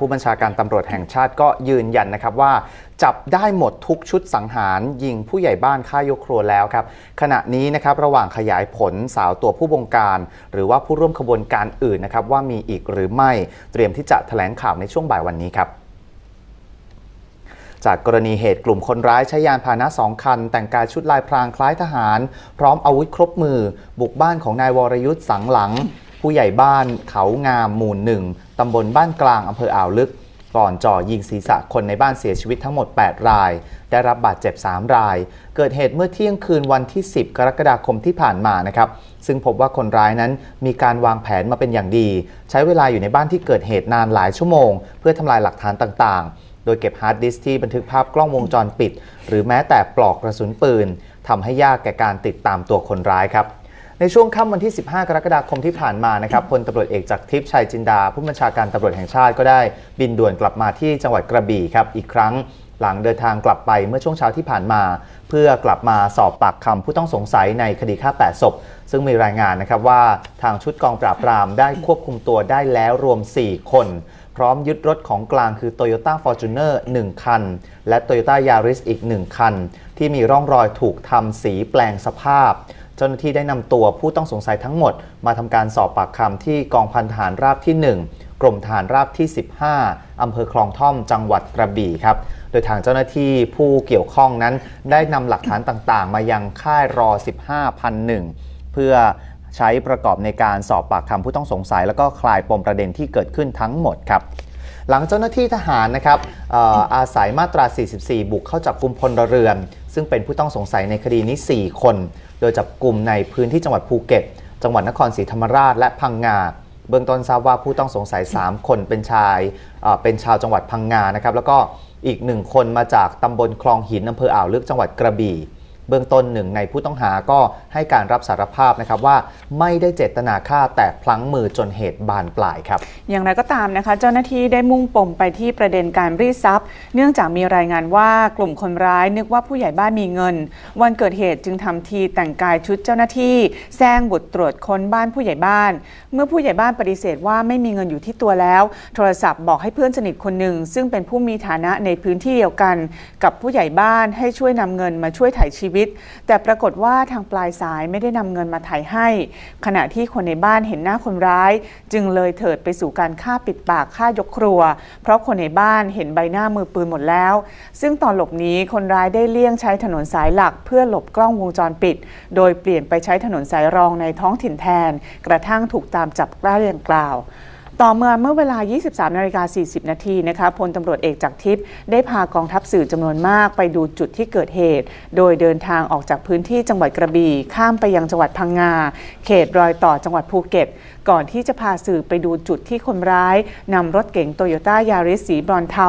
ผู้บัญชาการตำรวจแห่งชาติก็ยืนยันนะครับว่า จับได้หมดทุกชุดสังหาร ยิงผู้ใหญ่บ้านฆ่ายกครัวแล้วครับ ขณะนี้นะครับระหว่างขยายผลสาวตัวผู้บงการ หรือว่าผู้ร่วมขบวนการอื่นนะครับว่ามีอีกหรือไม่เตรียมที่จะแถลงข่าวในช่วงบ่ายวันนี้ครับจากกรณีเหตุกลุ่มคนร้ายใช้ยานพาหนะสองคัน แต่งกายชุดลายพรางคล้ายทหาร พร้อมอาวุธครบมือ บุกบ้านของนายวรยุทธ์สังหลัง ผู้ใหญ่บ้านเขางามหมู่หนึ่งตำบลบ้านกลางอำเภออ่าวลึก ก่อนจ่อยิงศีรษะคนในบ้านเสียชีวิตทั้งหมด 8 ราย ได้รับบาดเจ็บ 3 ราย เกิดเหตุเมื่อเที่ยงคืนวันที่ 10 กรกฎาคมที่ผ่านมานะครับซึ่งพบว่าคนร้ายนั้นมีการวางแผนมาเป็นอย่างดี ใช้เวลาอยู่ในบ้านที่เกิดเหตุนานหลายชั่วโมง เพื่อทำลายหลักฐานต่างๆ โดยเก็บฮาร์ดดิสก์ที่บันทึกภาพกล้องวงจรปิด หรือแม้แต่ปลอกกระสุนปืนทำให้ยากแก่การติดตามตัวคนร้ายครับ ในช่วงค่ำวันที่ 15 กรกฎาคมที่ผ่านมานะครับพลตำรวจเอกจากทิพย์ชัยจินดา ผู้บัญชาการตำรวจแห่งชาติก็ได้บินด่วนกลับมาที่จังหวัดกระบี่ครับอีกครั้งหลังเดินทางกลับไปเมื่อช่วงเช้าที่ผ่านมา เพื่อกลับมาสอบปากคำผู้ต้องสงสัยในคดีฆ่า8ศพซึ่งมีรายงานนะครับว่าทางชุดกองปราบปรามได้ควบคุมตัวได้แล้วรวม 4 คน พร้อมยึดรถของกลางคือ Toyota Fortuner 1 คัน และ Toyota Yaris อีก 1 คัน ที่มีร่องรอยถูกทำสีแปลงสภาพ เจ้าหน้าที่ได้นำตัวผู้ต้องสงสัยทั้งหมด มาทำการสอบปากคำที่กองพันทหารราบที่ 1 กรมทหารราบที่ 15 อำเภอคลองท่อมจังหวัดกระบี่ครับ โดยทางเจ้าหน้าที่ผู้เกี่ยวข้องนั้นได้นำหลักฐานต่างๆ มายังค่ายรอ 15พันหนึ่งเพื่อใช้ประกอบในการสอบปากคำผู้ต้องสงสัย แล้วก็คลายปมประเด็นที่เกิดขึ้นทั้งหมดครับหลังเจ้าหน้าที่ทหารนะครับออาศัยมาตรา 44 บุกเข้าจับกลุ่มพลเรือน ซึ่งเป็นผู้ต้องสงสัยในคดีนี้ 4 คน ดยจับกลุ่มในพื้นที่จังหวัดภูเก็ต จังหวัดนครศรีธรรมราชและพังงาเบื้องต้นทราบว่าผู้ต้องสงสัย 3 คนเป็นชายเอ่อเป็นชาวจังหวัดพังงานะครับแล้วก็อีกหนึ่งคนมาจากตำบลคลองหินอำเภออ่าวลึกจังหวัดกระบี่ เบื้องต้นหนึ่งในผู้ต้องหาก็ให้การรับสารภาพนะครับว่าไม่ได้เจตนาฆ่าแต่พลั้งมือจนเหตุบานปลายครับ อย่างไรก็ตามนะคะ เจ้าหน้าที่ได้มุ่งปมไปที่ประเด็นการรีดทรัพย์ เนื่องจากมีรายงานว่ากลุ่มคนร้ายนึกว่าผู้ใหญ่บ้านมีเงิน วันเกิดเหตุจึงทำทีแต่งกายชุดเจ้าหน้าที่แซงบุตรตรวจค้นบ้านผู้ใหญ่บ้าน เมื่อผู้ใหญ่บ้านปฏิเสธว่าไม่มีเงินอยู่ที่ตัวแล้ว โทรศัพท์บอกให้เพื่อนสนิทคนหนึ่งซึ่งเป็นผู้มีฐานะในพื้นที่เดียวกัน กับผู้ใหญ่บ้านให้ช่วยนำเงินมาช่วยถ่ายชีวิต แต่ปรากฏว่าทางปลายสายไม่ได้นำเงินมาถ่ายให้ ขณะที่คนในบ้านเห็นหน้าคนร้าย จึงเลยเถิดไปสู่การฆ่าปิดปากฆ่ายกครัว เพราะคนในบ้านเห็นใบหน้ามือปืนหมดแล้ว ซึ่งตอนหลบหนีคนร้ายได้เลี่ยงใช้ถนนสายหลัก เพื่อหลบกล้องวงจรปิด โดยเปลี่ยนไปใช้ถนนสายรองในท้องถิ่นแทน กระทั่งถูกตามจับได้ดังกล่าว ต่อเมื่อเมื่อเวลา 23นาฬิกา40 นาทีนะคะพลตำรวจเอกจากทิพย์ได้พากองทัพสื่อจำนวนมากไปดูจุดที่เกิดเหตุ โดยเดินทางออกจากพื้นที่จังหวัดกระบี่ ข้ามไปยังจังหวัดพังงา เขตรอยต่อจังหวัดภูเก็ต ก่อนที่จะพาสื่อไปดูจุดที่คนร้ายนำรถเก๋งโตโยต้ายาริสสีบรอนเทา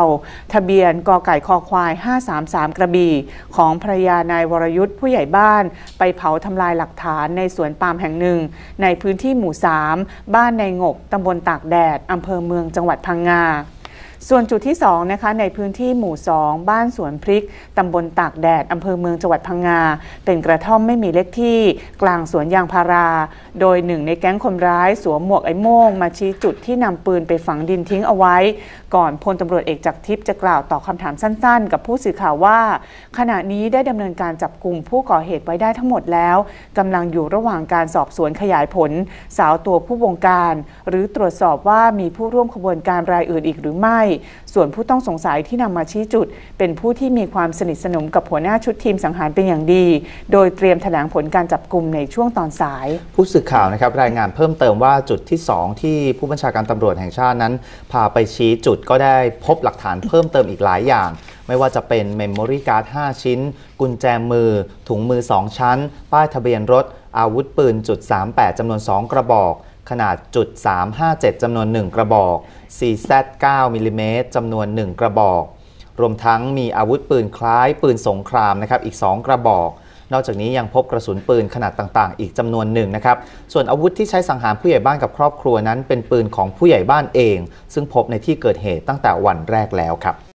ทะเบียนกไก่คอควาย 533 กระบี่ ของภรรยานายวรยุทธ์ผู้ใหญ่บ้าน ไปเผาทำลายหลักฐานในสวนปาล์มแห่งหนึ่ง ในพื้นที่หมู่ 3 บ้านในงกตำบลตากแดดอำเภอเมืองจังหวัดพังงา ส่วนจุดที่2นะคะในพื้นที่หมู่ 2 บ้านสวนพริกตำบลตากแดดอำเภอเมืองจังหวัดพังงา เป็นกระท่อมไม่มีเลขที่กลางสวนยางพารา โดยหนึ่งในแก๊งคนร้ายสวมหมวกไอ้โม่ง มาชี้จุดที่นำปืนไปฝังดินทิ้งเอาไว้ ก่อนพลตำรวจเอกจากทิพย์จะกล่าวตอบคำถามสั้น ๆ กับผู้สื่อข่าวว่า ขณะนี้ได้ดำเนินการจับกลุ่มผู้ก่อเหตุไว้ได้ทั้งหมดแล้วกำลังอยู่ระหว่างการสอบสวนขยายผล สาวตัวผู้บงการ หรือตรวจสอบว่ามีผู้ร่วมขบวนการรายอื่นอีกหรือไม่ส่วนผู้ต้องสงสัยที่นำมาชี้จุด เป็นผู้ที่มีความสนิทสนมกับหัวหน้าชุดทีมสังหารเป็นอย่างดี โดยเตรียมแถลงผลการจับกลุ่มในช่วงตอนสาย ผู้สื่อข่าวนะครับรายงานเพิ่มเติมว่าจุดที่ 2 ที่ผู้บัญชาการตำรวจแห่งชาตินั้น พาไปชี้จุดก็ได้พบหลักฐานเพิ่มเติมอีกหลายอย่างไม่ว่าจะเป็นเมมโมรี่การ์ด 5 ชิ้น กุญแจมือ ถุงมือ 2 ชั้น ป้ายทะเบียนรถ อาวุธปืนจุด38จำนวน 2 กระบอก ขนาดจุด357จำนวน 1 กระบอก 4Z9 มิลลิเมตรจำนวน 1 กระบอก รวมทั้งมีอาวุธปืนคล้ายปืนสงครามนะครับอีก 2 กระบอก นอกจากนี้ยังพบกระสุนปืนขนาดต่างๆ อีกจำนวนหนึ่งนะครับ ส่วนอาวุธที่ใช้สังหารผู้ใหญ่บ้านกับครอบครัวนั้น เป็นปืนของผู้ใหญ่บ้านเอง ซึ่งพบในที่เกิดเหตุตั้งแต่วันแรกแล้วครับ